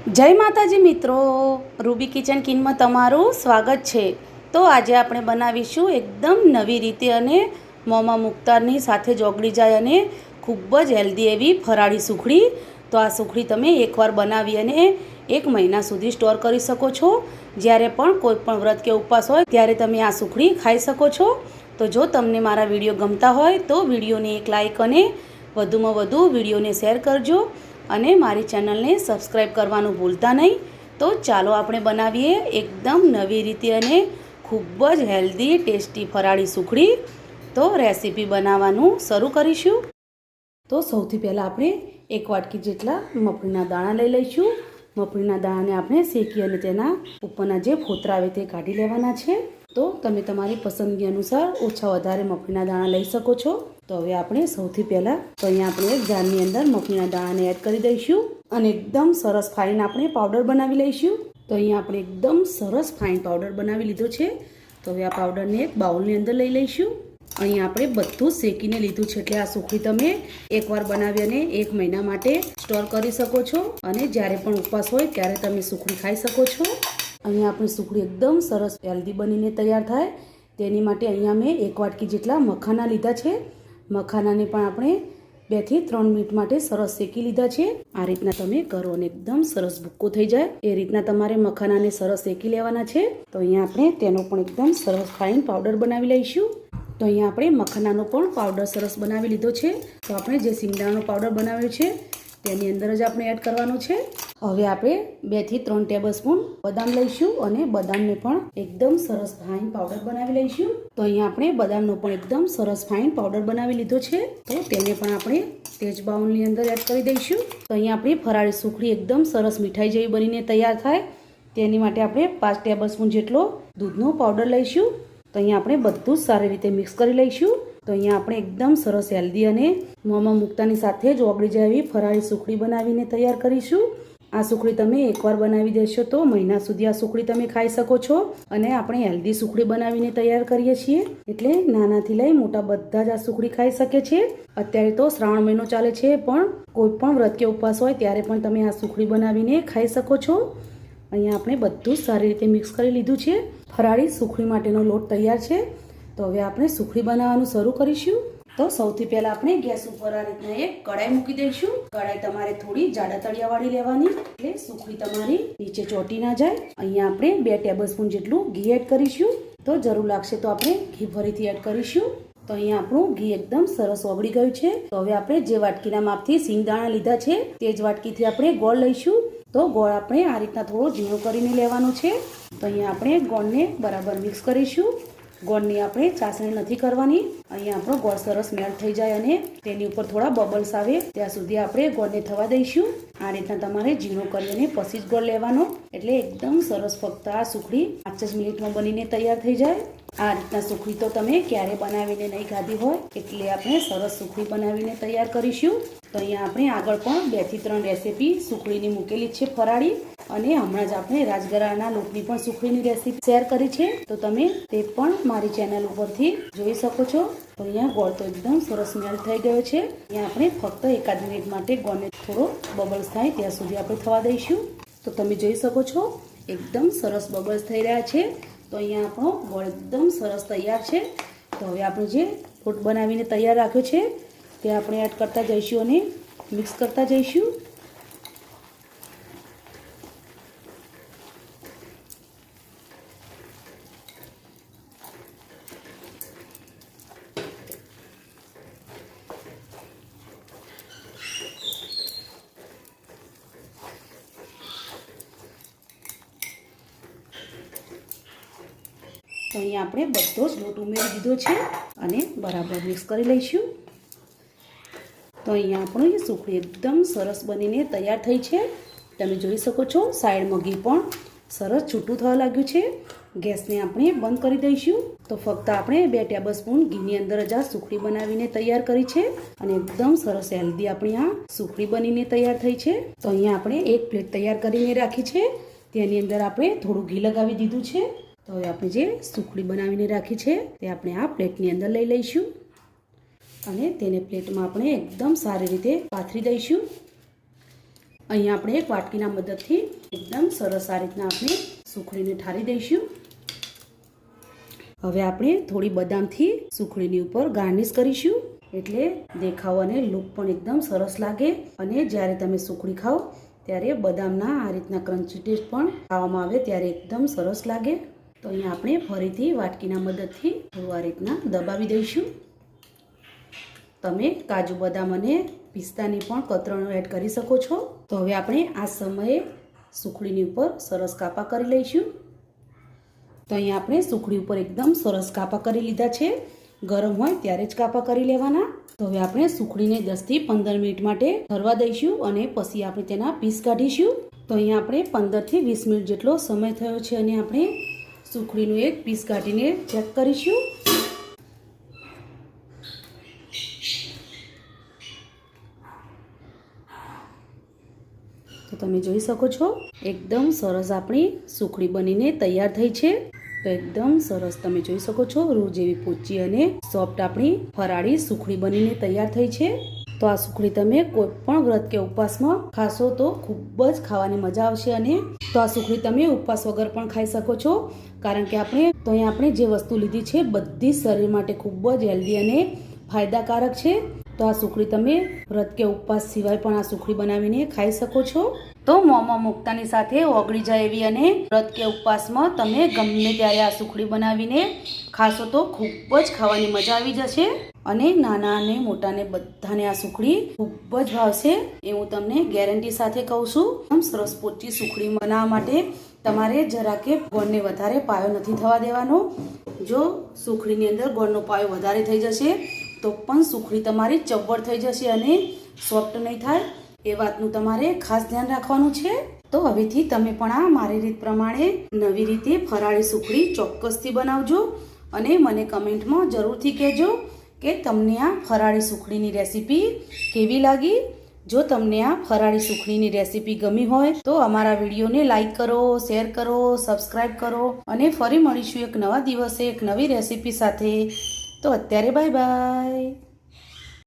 જય માતાજી મિત્રો, રૂબી કિચન કિનમાં તમારું સ્વાગત છે. તો આજે આપણે બનાવીશું એકદમ નવી રીતે અને મોંમાં મુક્તારની સાથે જ ઓગળી જાય અને ખૂબ જ હેલ્ધી એવી ફરાળી સુખડી. તો આ સુખડી તમે એકવાર બનાવી અને એક મહિના સુધી સ્ટોર કરી શકો છો. જ્યારે પણ કોઈ પણ વ્રત કે ઉપવાસ હોય, ત્યારે તમે આ સુખડી ખાઈ શકો છો. તો જો તમને મારા વીડિયો ગમતા હોય, તો વિડીયોને એક લાઈક અને વધુમાં વધુ વિડીયોને શેર કરજો. અને મારી ચેનલને સબસ્ક્રાઈબ કરવાનું ભૂલતા નહીં. તો ચાલો આપણે બનાવીએ એકદમ નવી રીતે અને ખૂબ જ હેલ્ધી, ટેસ્ટી ફરાળી સુખડી. તો રેસીપી બનાવવાનું શરૂ કરીશું. તો સૌથી પહેલાં આપણે એક વાટકી જેટલા મગફળીના દાણા લઈ લઈશું. મગફળીના દાણાને આપણે શેકી અને તેના ઉપરના જે ફોતરા આવે તે કાઢી લેવાના છે. તો તમે તમારી પસંદગી અનુસાર ઓછા વધારે મગફળીના દાણા લઈ શકો છો. તો હવે આપણે સૌથી પહેલાં તો અહીંયા આપણે એક જારની અંદર મગફળીના દાણાને એડ કરી દઈશું અને એકદમ સરસ ફાઇન આપણે પાવડર બનાવી લઈશું. તો અહીંયા આપણે એકદમ સરસ ફાઇન પાવડર બનાવી લીધો છે. તો હવે આ પાવડરને એક બાઉલની અંદર લઈ લઈશું. અહીંયા આપણે બધું શેકીને લીધું છે એટલે આ સુખડી તમે એકવાર બનાવી અને એક મહિના માટે સ્ટોર કરી શકો છો. અને જ્યારે પણ ઉપવાસ હોય ત્યારે તમે સુખડી ખાઈ શકો છો. અહીંયા આપણી સુખડી એકદમ સરસ હેલ્ધી બનીને તૈયાર થાય. તેની માટે અહીંયા મેં એક વાટકી જેટલા મખાના લીધા છે. મખાનાને પણ આપણે બેથી ત્રણ મિનિટ માટે સરસ શેકી લીધા છે. આ રીતના તમે કરો અને એકદમ સરસ ભૂક્કો થઈ જાય. એ રીતના તમારે મખાનાને સરસ શેકી લેવાના છે. તો અહીંયા આપણે તેનો પણ એકદમ સરસ ફાઇન પાવડર બનાવી લઈશું. તો અહીંયા આપણે મખાનાનો પણ પાવડર સરસ બનાવી લીધો છે. તો આપણે જે સિંગદાણાનો પાવડર બનાવ્યો છે, તેની અંદર જ આપણે એડ કરવાનું છે. હવે આપણે બેથી ત્રણ ટેબલ સ્પૂન બદામ લઈશું અને બદામને પણ એકદમ સરસ ફાઇન પાવડર બનાવી લઈશું. તો અહીંયા આપણે બદામનો પણ એકદમ સરસ ફાઇન પાવડર બનાવી લીધો છે. તો તેને પણ આપણે તેજ બાઉલની અંદર એડ કરી દઈશું. તો અહીંયા આપણી ફરાળી સુખડી એકદમ સરસ મીઠાઈ જેવી બનીને તૈયાર થાય. તેની માટે આપણે પાંચ ટેબલ સ્પૂન જેટલો દૂધનો પાવડર લઈશું. તો અહીંયા આપણે બધું જ સારી રીતે મિક્સ કરી લઈશું. તો અહીંયા આપણે એકદમ સરસ હેલ્ધી અને મોંમાં મૂકતાની સાથે જ ઓગળી જાય એવી ફરાળી સુખડી બનાવીને તૈયાર કરીશું. આ સુખડી તમે એકવાર બનાવી દેશો તો મહિના સુધી આ સુખડી તમે ખાઈ શકો છો. અને આપણે હેલ્ધી સુખડી બનાવીને તૈયાર કરીએ છીએ. એટલે નાનાથી લઈ મોટા બધા જ આ સુખડી ખાઈ શકે છે. અત્યારે તો શ્રાવણ મહિનો ચાલે છે, પણ કોઈ પણ વ્રત કે ઉપવાસ હોય ત્યારે પણ તમે આ સુખડી બનાવીને ખાઈ શકો છો. અહીંયા આપણે બધું સારી રીતે મિક્સ કરી લીધું છે. ફરાળી સુખડી માટેનો લોટ તૈયાર છે. તો હવે આપણે સુખડી બનાવવાનું શરૂ કરીશું. તો સૌથી પહેલા આપણે ગેસ ઉપર આ રીતના એક કડાઈ મૂકી દઈશું. કડાઈ તમારે થોડી જાડા તળિયાવાળી લેવાની, એટલે સુખડી તમારી નીચે ચોટી ના જાય. અહીંયા આપણે બે ટેબલ સ્પૂન જેટલું ઘી એડ કરીશું. તો જરૂર લાગશે તો આપણે ઘી ફરીથી એડ કરીશું. તો અહીંયા આપણું ઘી એકદમ સરસ ઓગળી ગયું છે. તો હવે આપણે જે વાટકીના માપથી સિંગદાણા લીધા છે, તે જ વાટકીથી આપણે ગોળ લઈશું. તો ગોળ આપણે આ રીતના થોડો ઝીણો કરીને લેવાનો છે. તો અહીંયા આપણે ગોળને બરાબર મિક્સ કરીશું. ગોળની આપણે ચાસણી નથી કરવાની. અહીંયા આપણો ગોળ સરસ મેલ્ટ થઈ જાય અને તેની ઉપર થોડા બબલ્સ આવે. ત્યાં સુધી આપણે ગોળને થવા દઈશું. આ રીતના તમારે ઝીણો કરીને પછી જ ગોળ લેવાનો. એટલે એકદમ સરસ ફક્ત આ સુખડી પાંચ જ મિનિટમાં બનીને તૈયાર થઈ જાય. આ રીતના સુખડી તો તમે ક્યારે બનાવીને નહીં ખાધી હોય. એટલે આપણે સરસ સુખડી બનાવીને તૈયાર કરીશું. તો અહીંયા આપણે આગળ પણ બેથી ત્રણ રેસીપી સુખડીની મૂકેલી છે ફરાળી અને હમણાં જ આપણે રાજગરાના લોટની પણ સુખડીની રેસીપી શેર કરી છે. તો તમે તે પણ મારી ચેનલ ઉપરથી જોઈ શકો છો. તો અહીંયા ગોળ તો એકદમ સરસ મેલ્ટ થઈ ગયો છે. અહીંયા આપણે ફક્ત એકાદ મિનિટ માટે ગોળને થોડો બબલ્સ થાય ત્યાં સુધી આપણે થવા દઈશું. તો તમે જોઈ શકો છો, એકદમ સરસ બબલ્સ થઈ રહ્યા છે. તો અહીંયા આપણો ગોળ એકદમ સરસ તૈયાર છે. તો હવે આપણે જે લોટ બનાવીને તૈયાર રાખ્યો છે તે આપણે એડ કરતા જઈશું અને મિક્સ કરતા જઈશું. અહીંયા આપણે બધો જ લોટ ઉમેરી દીધો છે અને બરાબર મિક્સ કરી લઈશું. તો અહીંયા આપણું સુખડી એકદમ સરસ બનીને તૈયાર થઈ છે. તમે જોઈ શકો છો સાઈડમાં ઘી પણ સરસ છૂટું થવા લાગ્યું છે. ગેસને આપણે બંધ કરી દઈશું. તો ફક્ત આપણે બે ટેબલ સ્પૂન ઘીની અંદર જ આ સુખડી બનાવીને તૈયાર કરી છે અને એકદમ સરસ હેલ્ધી આપણી આ સુખડી બનીને તૈયાર થઈ છે. તો અહીંયા આપણે એક પ્લેટ તૈયાર કરીને રાખી છે. તેની અંદર આપણે થોડું ઘી લગાવી દીધું છે. તો હવે આપણે જે સુખડી બનાવીને રાખી છે તે આપણે આ પ્લેટની અંદર લઈ લઈશું. અને તેને પ્લેટમાં આપણે એકદમ સારી રીતે પાથરી દઈશું. અહીંયા આપણે એક વાટકીના મદદથી એકદમ સરસ આ રીતના આપણે સુખડીને ઠારી દઈશું. હવે આપણે થોડી બદામથી સુખડીની ઉપર ગાર્નિશ કરીશું. એટલે દેખાવ અને લુક પણ એકદમ સરસ લાગે. અને જ્યારે તમે સુખડી ખાઓ ત્યારે બદામના આ રીતના ક્રન્ચી ટેસ્ટ પણ ખાવામાં આવે ત્યારે એકદમ સરસ લાગે. તો અહીંયા આપણે ફરીથી વાટકીના મદદથી થોડું આ રીતના દબાવી દઈશું. તમે કાજુ બદામ અને પિસ્તાની પણ કતરણો એડ કરી શકો છો. તો હવે આપણે આ સમયે સુખડીની ઉપર સરસ કાપા કરી લઈશું. તો અહીંયા આપણે સુખડી ઉપર એકદમ સરસ કાપા કરી લીધા છે. ગરમ હોય ત્યારે જ કાપા કરી લેવાના. તો હવે આપણે સુખડીને દસથી પંદર મિનિટ માટે ઠરવા દઈશું અને પછી આપણે તેના પીસ કાઢીશું. તો અહીંયા આપણે પંદરથી વીસ મિનિટ જેટલો સમય થયો છે અને આપણે સુખડીનું એક પીસ કાઢીને ચેક કરીશું તો તમે જોઈ શકો છો. એકદમ સરસ આપણી સુખડી બનીને તૈયાર થઈ છે. તો એકદમ સરસ તમે જોઈ શકો છો, રૂ જેવી પોચી અને સોફ્ટ આપણી ફરાળી સુખડી બનીને તૈયાર થઈ છે. તો આ સુખડી તમે કોઈ પણ વ્રત કે ઉપવાસમાં ખાશો તો ખૂબ જ ખાવાની મજા આવશે અને તો આ સુખડી તમે ઉપવાસ વગર પણ ખાઈ શકો છો. કારણ કે આપણે તો અહીંયા આપણે જે વસ્તુ લીધી છે, બધી શરીર માટે ખૂબ જ હેલ્ધી અને ફાયદાકારક છે. તો આ સુખડી તમે વ્રત કે ઉપવાસ સિવાય પણ આ સુખડી બનાવીને ખાઈ શકો છો. તો મોંમાં મુક્તાની સાથે ઓગળી જાય એવી અને વ્રત કે ઉપવાસમાં તમે ગમે ત્યારે આ સુખડી બનાવીને ખાશો તો ખૂબ જ ખાવાની મજા આવી જશે અને નાના અને મોટાને બધાને આ સુખડી ખૂબ જ ભાવશે. એ હું તમને ગેરંટી સાથે કહું છું. આમ સરસ પોચી સુખડી બનાવવા માટે તમારે જરા કે ગોળને વધારે પાયો નથી થવા દેવાનો. જો સુખડીની અંદર ગોળનો પાયો વધારે થઈ જશે તો પણ સુખડી તમારી ચબ્બડ થઈ જશે અને સોફ્ટ નહીં થાય. એ વાતનું તમારે ખાસ ધ્યાન રાખવાનું છે. તો હવેથી તમે પણ આ મારી રીત પ્રમાણે નવી રીતે ફરાળી સુખડી ચોક્કસથી બનાવજો અને મને કમેન્ટમાં જરૂરથી કહેજો કે તમને આ ફરાળી સુખડીની રેસીપી કેવી લાગી? જો તમને આ ફરાળી સુખડીની રેસીપી ગમી હોય તો અમારા વિડીયોને લાઇક કરો, શેર કરો સબસ્ક્રાઈબ કરો અને ફરી મળીશું એક નવા દિવસે એક નવી રેસીપી સાથે. તો અત્યારે બાય બાય.